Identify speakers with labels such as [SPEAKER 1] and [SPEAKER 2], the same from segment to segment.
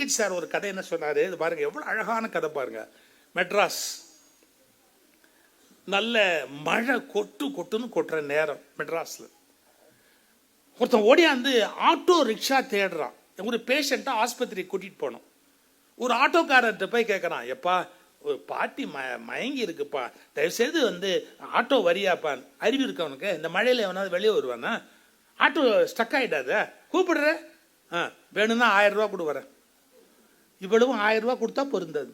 [SPEAKER 1] Pandit sir ஒரு கதை என்ன சொன்னார்? இது பாருங்கள் எவ்வளோ அழகான கதை பாருங்கள் மெட்ராஸ். நல்ல மழை கொட்டு கொட்டுன்னு கொட்டுற நேரம் மெட்ராஸில். ஒருத்தன் ஓடியாந்து ஆட்டோ ரிக்ஷா தேடுறான். ஒரு பேஷண்ட்டை ஆஸ்பத்திரிக்கு கூட்டிகிட்டு போனோம். ஒரு ஆட்டோக்காரர்கிட்ட போய் கேட்குறான் எப்பா ஒரு பாட்டி ம மயங்கி இருக்குப்பா. தயவுசெய்து வந்து ஆட்டோ வரியாப்பான் அறிவு இருக்கவனுக்கு இந்த மழையில் எவனாவது வெளியே வருவானா? ஆட்டோ ஸ்டக் ஆகிடாத கூப்பிடுற? ஆ வேணும்னா ஆயிரம் ரூபா கொடு வரேன். இவ்வளவும் ஆயிரம் ரூபா கொடுத்தா பொருந்தது.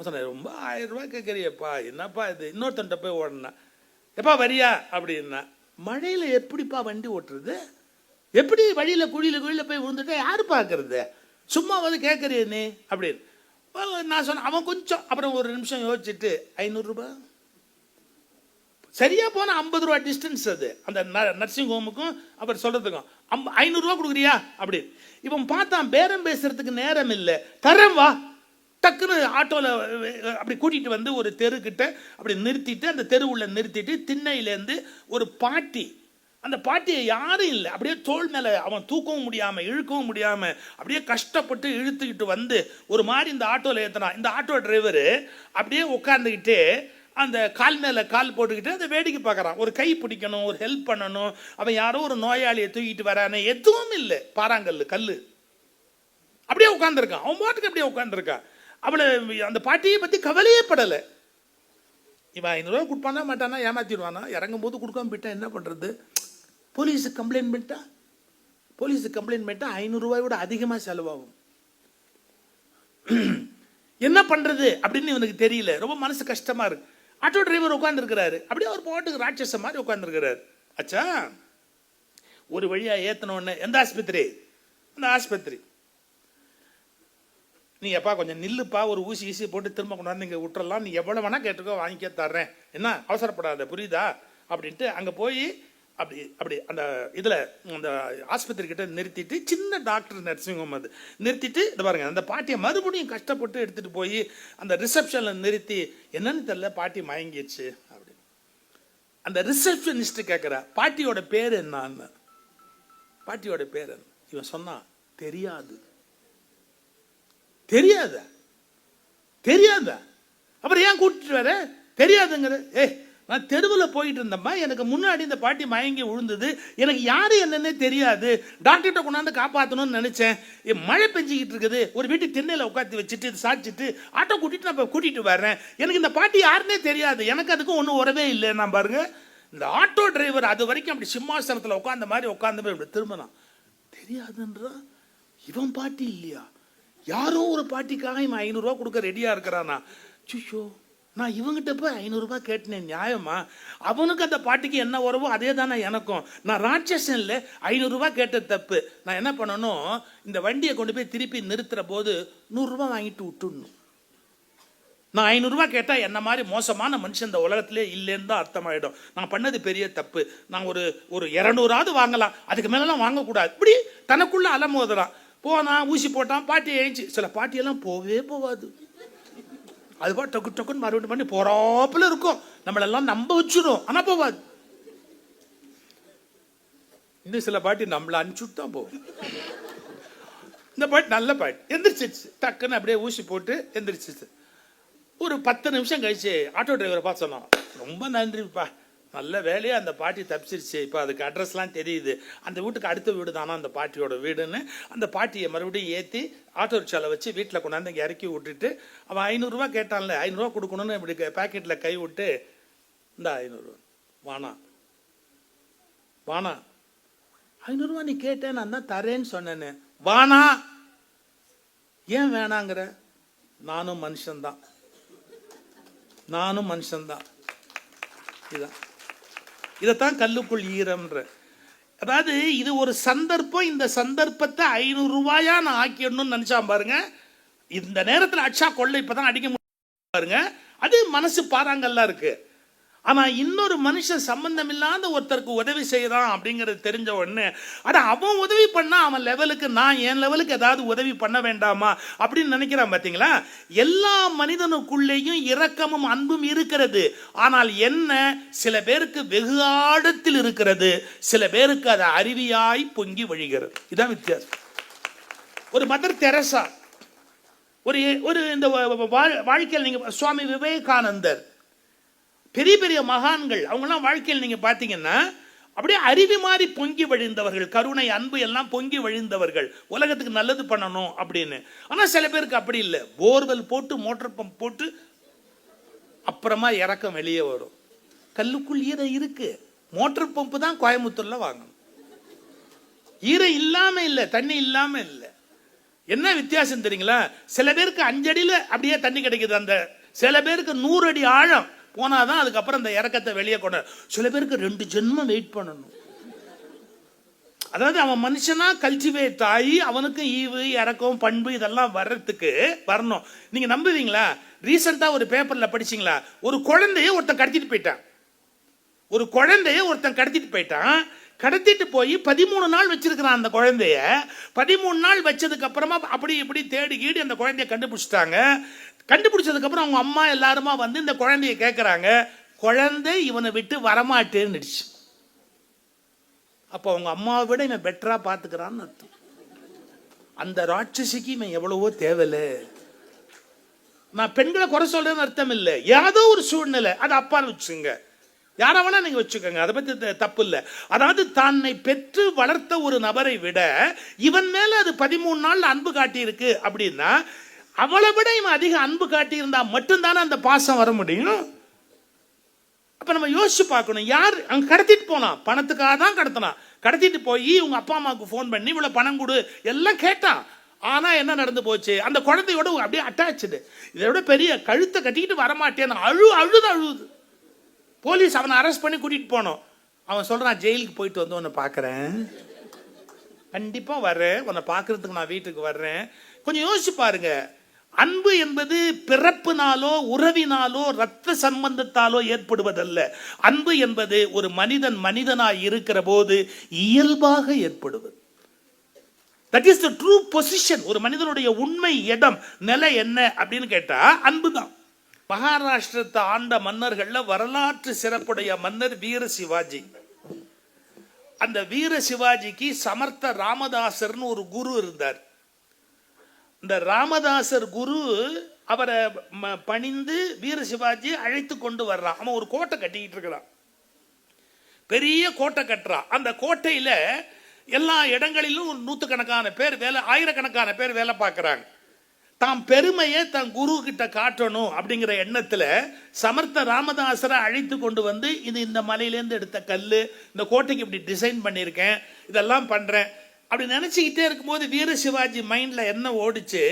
[SPEAKER 1] சொன்னேன் ரொம்ப ஆயிரம் ரூபாய் கேட்குறியப்பா என்னப்பா இது? இன்னொருத்தன்ட்ட போய் ஓடனா. எப்பா வரியா? அப்படின்னா மழையில் எப்படிப்பா வண்டி ஓட்டுறது? எப்படி வழியில் குழியில் குழியில் போய் விழுந்துட்டா யார் பார்க்கறது சும்மா வந்து கேட்குறிய நீ? அப்படின்னு. நான் சொன்னேன் அவன் கொஞ்சம் அப்புறம் ஒரு நிமிஷம் யோசிச்சுட்டு ஐநூறுரூபா சரியாக போனால் ஐம்பது ரூபா டிஸ்டன்ஸ் அது. அந்த நர்சிங் ஹோமுக்கும் அப்புறம் சொல்கிறதுக்கும் அம்ப ஐநூறுரூவா கொடுக்குறியா? அப்படி. இவன் பார்த்தான் பேரம் பேசுறதுக்கு நேரம் இல்லை. தரம் வா. டக்குன்னு ஆட்டோவில் அப்படி கூட்டிகிட்டு வந்து ஒரு தெருக்கிட்ட அப்படி நிறுத்திட்டு அந்த தெரு உள்ள நிறுத்திட்டு திண்ணையிலேருந்து ஒரு பாட்டி. அந்த பாட்டியை யாரும் இல்லை. அப்படியே தோல் மேலே அவன் தூக்கவும் முடியாமல் இழுக்கவும் முடியாமல் அப்படியே கஷ்டப்பட்டு இழுத்துக்கிட்டு வந்து ஒரு மாதிரி இந்த ஆட்டோவில் ஏற்றினான் இந்த ஆட்டோ டிரைவரு அப்படியே உட்காந்துக்கிட்டு அந்த கால் மேலே கால் போட்டுக்கிட்டு அதை வேடிக்கை பார்க்குறான். ஒரு கை பிடிக்கணும் ஒரு ஹெல்ப் பண்ணணும். அவன் யாரோ ஒரு நோயாளியை தூக்கிட்டு வரானே எதுவும் இல்லை. பாறாங்கல் கல் அப்படியே உட்காந்துருக்கான் அவன் பாட்டுக்கு அப்படியே உட்காந்துருக்கான் அவளை அந்த பாட்டியை பற்றி கவலையே படலை. இவன் ஐநூறுரூவா கொடுப்பானா மாட்டானா ஏமாற்றிடுவானா இறங்கும் போது கொடுக்காம போயிட்டா என்ன பண்ணுறது போலீஸுக்கு கம்ப்ளைண்ட் பண்ணிட்டா? போலீஸுக்கு கம்ப்ளைண்ட் பண்ணிட்டா ஐநூறுரூவாயோட அதிகமாக செலவாகும். என்ன பண்ணுறது அப்படின்னு இவனுக்கு தெரியல. ரொம்ப மனசு கஷ்டமாக இருக்குது ஆட்டோ டிரைவர் உட்காந்துருக்கிறாரு அப்படியே அவர் போட்டுக்கு ராட்சச மாதிரி உட்காந்துருக்கிறாரு அச்சா ஒரு வழியாக ஏற்றினோடனே எந்த ஆஸ்பத்திரி? அந்த ஆஸ்பத்திரி. நீ எப்பா கொஞ்சம் நில்லுப்பா ஒரு ஊசி ஈசி போட்டு திரும்ப கொண்டாந்து இங்கே விட்டுறலாம். நீ எவ்வளோ வேணால் கேட்டுக்கோ வாங்கிக்க தர்றேன். என்ன? அவசரப்படாத புரியுதா? அப்படின்ட்டு அங்கே போய் அப்படி அப்படி அந்த இதில் அந்த ஆஸ்பத்திரி கிட்ட நிறுத்திட்டு சின்ன டாக்டர் நர்சிங் ஹோம் அது. நிறுத்திட்டு இது பாருங்க அந்த பாட்டியை மறுபடியும் கஷ்டப்பட்டு எடுத்துட்டு போய் அந்த ரிசப்ஷனில் நிறுத்தி என்னன்னு தெரியல பாட்டி மயங்கிடுச்சு அப்படின்னு. அந்த ரிசப்ஷனிஸ்ட் கேட்குறா பாட்டியோட பேர் என்னன்னு? பாட்டியோட பேர் என்ன? இவன் சொன்னான் தெரியாது. தெரியாத? தெரியாத? அப்புறம் ஏன் கூட்டிட்டு வர? தெரியாதுங்கிற ஏய் நான் தெருவில் போயிட்டு இருந்தம்மா எனக்கு முன்னாடி இந்த பாட்டி மயங்கி விழுந்தது எனக்கு யார் என்னன்னே தெரியாது. டாக்டர்கிட்ட கொண்டாந்து காப்பாற்றணும்னு நினச்சேன். ஏ, மழை பெஞ்சிக்கிட்டு இருக்குது. ஒரு வீட்டு திண்ணையில் உட்காந்து வச்சுட்டு சாச்சிட்டு ஆட்டோ கூட்டிகிட்டு நான் இப்போ கூட்டிகிட்டு வர்றேன். எனக்கு இந்த பாட்டி யாருன்னே தெரியாது. எனக்கு அதுக்கும் ஒன்றும் உறவே இல்லை நான் பாருங்க. இந்த ஆட்டோ டிரைவர் அது வரைக்கும் அப்படி சிம்மாசனத்தில் உட்காந்த மாதிரி உட்காந்து போய் இப்படி திரும்பினான். தெரியாதுன்றா? இவன் பாட்டி இல்லையா? யாரோ ஒரு பாட்டிக்காக இவன் ஐநூறுரூவா கொடுக்க ரெடியாக இருக்கிறானா? சுஷோ நான் இவங்கிட்ட போய் ஐநூறுரூவா கேட்டேன் நியாயமா? அவனுக்கு அந்த பாட்டிக்கு என்ன உறவோ அதே தானே எனக்கும். நான் ராட்சசனில் இல்லை ஐநூறுரூவா தப்பு. நான் என்ன பண்ணணும்? இந்த வண்டியை கொண்டு போய் திருப்பி நிறுத்துகிற போது நூறுரூவா வாங்கிட்டு விட்டுடணும். நான் ஐநூறுரூவா கேட்டால் என்ன மாதிரி மோசமான மனுஷன் இந்த உலகத்திலே இல்லைன்னு தான் அர்த்தமாயிடும். நான் பண்ணது பெரிய தப்பு. நான் ஒரு ஒரு இரநூறாவது வாங்கலாம். அதுக்கு மேலெலாம் வாங்கக்கூடாது. இப்படி தனக்குள்ளே அலமோதலாம். போனான் ஊசி போட்டான் பாட்டி எழுந்துச்சு சில பாட்டியெல்லாம் போகவே போகாது அதுபா டக்கு டக்குன்னு மறுபடியும் பண்ணி போறாப்புல இருக்கும். நம்மளெல்லாம் நம்ப வச்சிடும் ஆனால் போகாது இன்னும் சில பாட்டி நம்மளை அனுப்பிச்சுட்டு தான் போகும் இந்த பாட்டி நல்ல பாட்டி. எந்திரிச்சிச்சு டக்குன்னு அப்படியே ஊசி போட்டு எந்திரிச்சிச்சு ஒரு பத்து நிமிஷம் கழிச்சு ஆட்டோ டிரைவரை பார்த்து சொன்னோம் ரொம்ப நன்றிப்பா. நல்ல வேலையாக அந்த பாட்டி தப்பிச்சிருச்சு. இப்போ அதுக்கு அட்ரஸ்லாம் தெரியுது. அந்த வீட்டுக்கு அடுத்த வீடு தானா அந்த பாட்டியோட வீடுன்னு அந்த பாட்டியை மறுபடியும் ஏற்றி ஆட்டோ ரிக்ஷாவில் வச்சு வீட்டில் கொண்டாந்து இங்கே இறக்கி விட்டுட்டு அவன் ஐநூறுரூவா கேட்டான்ல ஐநூறுரூவா கொடுக்கணும்னு இப்படி பேக்கெட்டில் கை விட்டு இந்த ஐநூறுரூவா வானா வானா ஐநூறுரூவா நீ கேட்டேன் நான் தான் தரேன்னு சொன்னேன்னு. வானா ஏன் வேணாங்கிற? நானும் மனுஷன்தான். நானும் மனுஷன்தான். இதுதான் இதைத்தான் கல்லுக்குள் ஈரம்ன்ற. அதாவது இது ஒரு சந்தர்ப்பம் இந்த சந்தர்ப்பத்தை ஐநூறுரூவாயா நான் ஆக்கிடணும்னு நினச்சான் பாருங்க. இந்த நேரத்தில் அச்சா கொள்ளை இப்பதான் அடிக்க முடியும் பாருங்க. அது மனசு பாறாங்கல்லாம் இருக்குது ஆனால் இன்னொரு மனுஷன் சம்பந்தம் இல்லாத ஒருத்தருக்கு உதவி செய்யறான் அப்படிங்கிறது தெரிஞ்ச உடனே ஆனால் அவன் உதவி பண்ணால் அவன் லெவலுக்கு நான் என் லெவலுக்கு ஏதாவது உதவி பண்ண வேண்டாமா அப்படின்னு நினைக்கிறான் பார்த்தீங்களா எல்லா மனிதனுக்குள்ளேயும் இரக்கமும் அன்பும் இருக்கிறது. ஆனால் என்ன? சில பேருக்கு வெகு ஆழத்தில் இருக்கிறது. சில பேருக்கு அது அருவியாய் பொங்கி வழிகிறது. இதான் வித்தியாசம். ஒரு மதர் தெரசா ஒரு ஒரு இந்த வா- வாழ்க்கையில் நீங்கள் சுவாமி விவேகானந்தர் பெரிய பெரிய மகான்கள் அவங்கெல்லாம் வாழ்க்கையில் நீங்க பார்த்தீங்கன்னா அப்படியே அருவி மாதிரி பொங்கி வழிந்தவர்கள் கருணை அன்பு எல்லாம் பொங்கி வழிந்தவர்கள். உலகத்துக்கு நல்லது பண்ணணும் அப்படின்னு. ஆனா சில பேருக்கு அப்படி இல்லை. போர்வெல் போட்டு மோட்டார் பம்ப் போட்டு அப்புறமா இறக்கம் வெளியே வரும். கல்லுக்குள் ஈரம் இருக்கு. மோட்டார் பம்பு தான் கோயம்புத்தூர்ல வாங்கணும். ஈரம் இல்லாம இல்லை தண்ணி இல்லாம இல்லை. என்ன வித்தியாசம் தெரியுங்களா? சில பேருக்கு அஞ்சடியில் அப்படியே தண்ணி கிடைக்குது அந்த சில பேருக்கு நூறு அடி ஆழம். போனால் தான் அதுக்கப்புறம் அந்த இறக்கத்தை வெளியே கொண்டு சில பேருக்கு ரெண்டு ஜென்மம் வெயிட் பண்ணணும். அதாவது அவன் மனுஷனா கல்டிவேட் ஆகி அவனுக்கும் ஈவு இறக்கம் பண்பு இதெல்லாம் வர்றதுக்கு வரணும். நீங்கள் நம்புவீங்களா? ரீசெண்டாக ஒரு பேப்பரில் படிச்சீங்களா? ஒரு குழந்தைய ஒருத்தன் கடத்திட்டு போயிட்டான். ஒரு குழந்தைய ஒருத்தன் கடத்திட்டு போயிட்டான். கடத்திட்டு போய் பதிமூணு நாள் வச்சிருக்கிறான் அந்த குழந்தைய. பதிமூணு நாள் வச்சதுக்கு அப்புறமா அப்படி இப்படி தேடி கீடி அந்த குழந்தைய கண்டுபிடிச்சிட்டாங்க. கண்டுபிடிச்சதுக்கப்புறம் அவங்க அம்மா எல்லாருமா வந்து இந்த குழந்தைய கேட்கறாங்க குழந்தை இவனை விட்டு வரமாட்டேன்னுடுச்சு. அப்போ அவங்க அம்மாவை விட இவன் பெட்டரா பார்த்துக்கிறான்னு அர்த்தம். அந்த ராட்சசிக்கு இவன் எவ்வளவோ தேவையில்ல. நான் பெண்களை குறை சொல்கிறேன்னு அர்த்தம் இல்லை. ஏதோ ஒரு சூழ்நிலை. அது அப்பான்னு வச்சுங்க யாரை வேணா நீங்க வச்சுக்கோங்க. அதை பத்தி தப்பு இல்லை. அதாவது தன்னை பெற்று வளர்த்த ஒரு நபரை விட இவன் மேல அது பதிமூணு நாள் அன்பு காட்டியிருக்கு அப்படின்னா அவளை விட இவன் அதிக அன்பு காட்டியிருந்தா மட்டும்தானே அந்த பாசம் வர முடியும்? அப்போ நம்ம யோசிச்சு பார்க்கணும் யார் அங்கே கடத்திட்டு போனான் பணத்துக்காக தான் கடத்தினான் கடத்திட்டு போய் உங்கள் அப்பா அம்மாவுக்கு ஃபோன் பண்ணி இவ்வளோ பணம் கொடு எல்லாம் கேட்டான் ஆனால் என்ன நடந்து போச்சு? அந்த குழந்தையோட அப்படியே அட்டாச்சுடு இதை விட பெரிய கழுத்தை கட்டிக்கிட்டு வரமாட்டேன்னு அழு அழுது அழுது. போலீஸ் அவனை அரெஸ்ட் பண்ணி கூட்டிகிட்டு போனோம். அவன் சொல்கிறான் ஜெயிலுக்கு போயிட்டு வந்து உன்னை பார்க்குறேன். கண்டிப்பாக வர்றேன். உன்னை பார்க்கறதுக்கு நான் வீட்டுக்கு வர்றேன். கொஞ்சம் யோசிச்சு பாருங்கள் அன்பு என்பது பிறப்பினாலோ உறவினாலோ ரத்த சம்பந்தத்தாலோ ஏற்படுவதல்ல. அன்பு என்பது ஒரு மனிதன் மனிதனாய் இருக்கிற போது இயல்பாக ஏற்படுவது. That is the true position ஒரு மனிதனுடைய உண்மை இடம் நிலை என்ன அப்படின்னு கேட்டா அன்பு தான் மகாராஷ்டிரத்தை ஆண்ட மன்னர்கள்ல வரலாற்று சிறப்புடைய மன்னர் வீர சிவாஜி. அந்த வீர சிவாஜிக்கு சமர்த்த ராமதாசர்னு ஒரு குரு இருந்தார். இந்த ராமதாசர் குரு அவரை ம- பணிந்து வீர சிவாஜி அழைத்து கொண்டு வர்றான். அவன் ஒரு கோட்டை கட்டிக்கிட்டு இருக்கிறான். பெரிய கோட்டை கட்டுறான். அந்த கோட்டையில எல்லா இடங்களிலும் ஒரு நூற்றுக்கணக்கான பேர் வேலை ஆயிரக்கணக்கான பேர் வேலை பார்க்குறாங்க. தாம் பெருமையை தன் குரு கிட்ட காட்டணும் அப்படிங்கிற எண்ணத்துல சமர்த்த ராமதாசரை அழைத்து கொண்டு வந்து இது இந்த மலையிலேருந்து எடுத்த கல் இந்த கோட்டைக்கு இப்படி டிசைன் பண்ணியிருக்கேன் இதெல்லாம் பண்றேன். அப்படி நினச்சிக்கிட்டே இருக்கும்போது வீர சிவாஜி மைண்டில் என்ன ஓடிச்சு?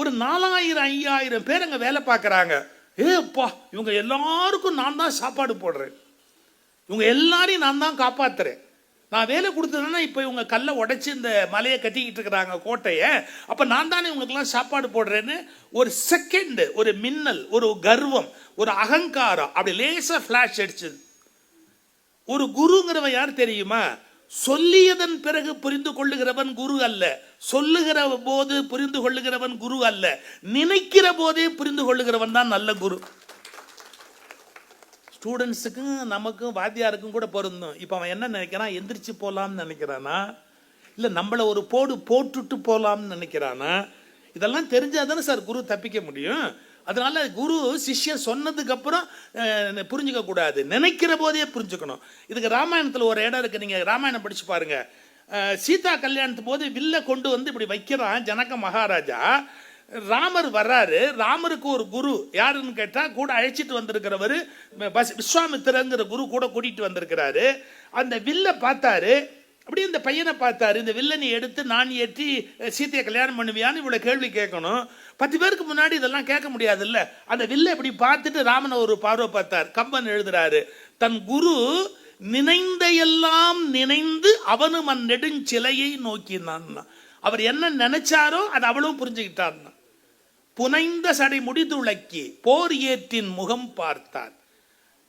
[SPEAKER 1] ஒரு நாலாயிரம் ஐயாயிரம் பேர் அங்கே வேலை பார்க்குறாங்க. ஏப்பா இவங்க எல்லாருக்கும் நான் தான் சாப்பாடு போடுறேன். இவங்க எல்லாரையும் நான் தான் காப்பாத்துறேன். நான் வேலை கொடுத்ததுனா இப்போ இவங்க கல்லை உடச்சி இந்த மலையை கட்டிக்கிட்டு இருக்கிறாங்க கோட்டையை. அப்போ நான் தானே இவங்களுக்கெல்லாம் சாப்பாடு போடுறேன்னு ஒரு செகண்டு ஒரு மின்னல் ஒரு கர்வம் ஒரு அகங்காரம் அப்படி லேசாக ஃப்ளாஷ் அடிச்சது. ஒரு குருங்கிறவன் யார் தெரியுமா? சொல்லியதன் பிறகு புரிந்து கொள்ளுகிறவன் குரு அல்ல. சொல்லுகிற போது புரிந்து கொள்ளுகிறவன் குரு அல்ல. நினைக்கிற போதே புரிந்து கொள்ளுகிறவன் தான் நல்ல குரு. ஸ்டூடெண்ட்ஸுக்கும் நமக்கும் வாத்தியாருக்கும் கூட பொருந்தும். இப்போ அவன் என்ன நினைக்கிறான்? எந்திரிச்சு போகலாம்னு நினைக்கிறானா? இல்லை நம்மளை ஒரு போடு போட்டுட்டு போகலாம்னு நினைக்கிறானா? இதெல்லாம் தெரிஞ்சால் தானே சார் குரு தப்பிக்க முடியும். அதனால குரு சிஷ்யன் சொன்னதுக்கப்புறம் புரிஞ்சுக்கக்கூடாது புரிஞ்சுக்க கூடாது. நினைக்கிற போதே புரிஞ்சுக்கணும். இதுக்கு ராமாயணத்தில் ஒரு இடம் இருக்குது நீங்கள் ராமாயணம் படித்து பாருங்கள் சீதா கல்யாணத்து போது வில்ல கொண்டு வந்து இப்படி வைக்கிறான் ஜனக மகாராஜா. ராமர் வர்றாரு. ராமருக்கு ஒரு குரு. யாருன்னு கேட்டால் கூட அழைச்சிட்டு வந்திருக்கிறவர் பஸ் விஸ்வாமித்திரங்கிற குரு கூட கூட்டிகிட்டு வந்திருக்கிறாரு. அந்த வில்ல பார்த்தாரு. அப்படியே இந்த பையனை பார்த்தாரு. இந்த வில்லனை எடுத்து நான் ஏற்றி சீத்தையை சீதையை கல்யாணம் பண்ணுவியான்னு இவ்வளோ கேள்வி கேட்கணும். பத்து பேருக்கு முன்னாடி இதெல்லாம் கேட்க முடியாது இல்ல அந்த வில்லை இப்படி பார்த்துட்டு ராமனை ஒரு பார்வை பார்த்தார். கம்பன் எழுதுறாரு தன் குரு நினைந்த எல்லாம் நினைந்து அவனும் அந் நெடுஞ்சிலையை நோக்கினான். அவர் என்ன நினைச்சாரோ அதை அவளும் புரிஞ்சுக்கிட்டான். புனைந்த சடை முடிதுளக்கி போர் ஏற்றின் முகம் பார்த்தார்.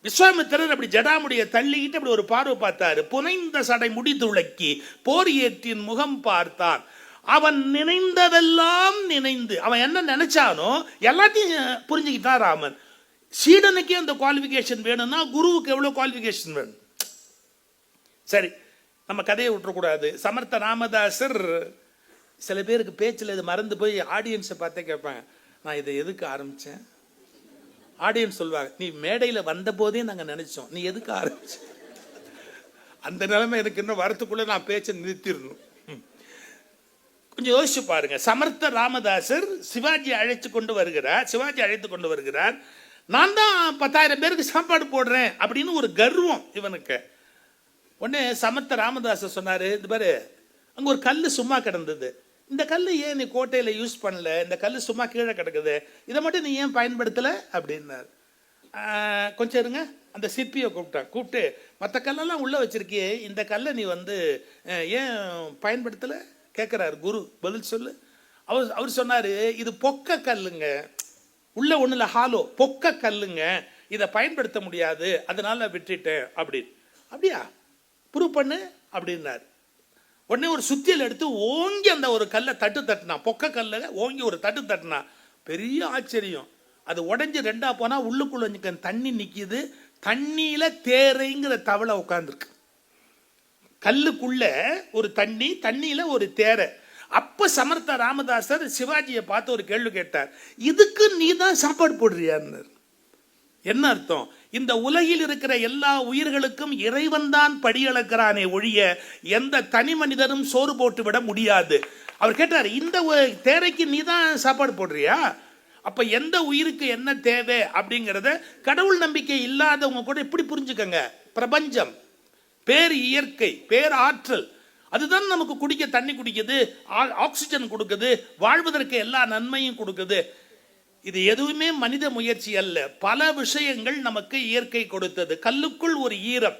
[SPEAKER 1] விஸ்வாமித்திரர் அப்படி ஜடாமுடிய தள்ளிக்கிட்டு அப்படி ஒரு பார்வை பார்த்தாரு. புனைந்த சடை முடிதுளக்கி போர் ஏற்றின் முகம் பார்த்தான். அவன் நினைந்ததெல்லாம் நினைந்து அவன் என்ன நினைச்சானோ எல்லாத்தையும் புரிஞ்சுக்கிட்டான் ராமன். சீடனுக்கே அந்த குவாலிஃபிகேஷன் வேணும்னா குருவுக்கு எவ்வளோ குவாலிஃபிகேஷன் வேணும்? சரி நம்ம கதையை விட்டுறக்கூடாது. சமர்த்த ராமதாசர் சில பேருக்கு பேச்சில் இது மறந்து போய் ஆடியன்ஸை பார்த்தே கேட்பாங்க நான் இதை எதுக்கு ஆரம்பித்தேன் ஆடியன்ஸ் சொல்லுவாங்க நீ மேடையில் வந்த போதே நாங்கள் நினைச்சோம் நீ எதுக்கு ஆரம்பிச்ச? அந்த நிலைமை எனக்கு இன்னும் வரத்துக்குள்ளே நான் பேச்சை நிறுத்திடணும். கொஞ்சம் யோசிச்சு பாருங்க. சமர்த்த ராமதாசர் சிவாஜி அழைத்து கொண்டு வருகிறார். சிவாஜி அழைத்து கொண்டு வருகிறார். நான் தான் பத்தாயிரம் பேருக்கு சாப்பாடு போடுறேன் அப்படின்னு ஒரு கர்வம் இவனுக்கு. உடனே சமர்த்த ராமதாசர் சொன்னார் இது பாரு அங்கே ஒரு கல் சும்மா கிடந்தது. இந்த கல் ஏன் நீ கோட்டையில் யூஸ் பண்ணல? இந்த கல் சும்மா கீழே கிடக்குது. இதை மட்டும் நீ ஏன் பயன்படுத்தலை? அப்படின்னார். கொஞ்சம் இருங்க. அந்த சிற்பியை கூப்பிட்டான். கூப்பிட்டு மற்ற கல்லெல்லாம் உள்ளே வச்சிருக்கியே இந்த கல்லை நீ வந்து ஏன் பயன்படுத்தலை? கேட்குறாரு குரு பதில் சொல்லு. அவர் அவர் சொன்னார் இது பொக்க கல்லுங்க. உள்ள இல்லை ஹாலோ பொக்க கல்லுங்க. இதை பயன்படுத்த முடியாது. அதனால விட்டுட்டேன் அப்படின்னு. அப்படியா? ப்ரூவ் பண்ணு அப்படின்னாரு. உடனே ஒரு சுத்தியல் எடுத்து ஓங்கி அந்த ஒரு கல்லை தட்டு தட்டினா பொக்க கல்லை ஓங்கி ஒரு தட்டு தட்டினா பெரிய ஆச்சரியம். அது உடஞ்சி ரெண்டாக போனால் உள்ளுக்குள்ள தண்ணி நிற்கிது தண்ணியில் தேரைங்கிற தவளை உட்காந்துருக்கு கல்லுக்குள்ள ஒரு தண்ணி தண்ணியில் ஒரு தேரை. அப்போ சமர்த்த ராமதாசர் சிவாஜியை பார்த்து ஒரு கேள்வி கேட்டார். இதுக்கு நீ தான் சாப்பாடு போடுறியான்னு? என்ன அர்த்தம்? இந்த உலகில் இருக்கிற எல்லா உயிர்களுக்கும் இறைவன் தான் படியளக்கிறானே ஒழிய எந்த தனி மனிதனும் சோறு போட்டு விட முடியாது. அவர் கேட்டார் இந்த தேரைக்கு நீ தான் சாப்பாடு போடுறியா? அப்ப எந்த உயிருக்கு என்ன தேவை? அப்படிங்கிறத கடவுள் நம்பிக்கை இல்லாதவங்க கூட இப்படி புரிஞ்சுக்கங்க. பிரபஞ்சம். பேர் இயற்கை பேர் ஆற்றல். அதுதான் நமக்கு குடிக்க தண்ணி குடிக்குது ஆ- ஆக்சிஜன் கொடுக்குது வாழ்வதற்கு எல்லா நன்மையும் கொடுக்குது. இது எதுவுமே மனித முயற்சி அல்ல. பல விஷயங்கள் நமக்கு இயற்கை கொடுத்தது. கல்லுக்குள் ஒரு ஈரம்.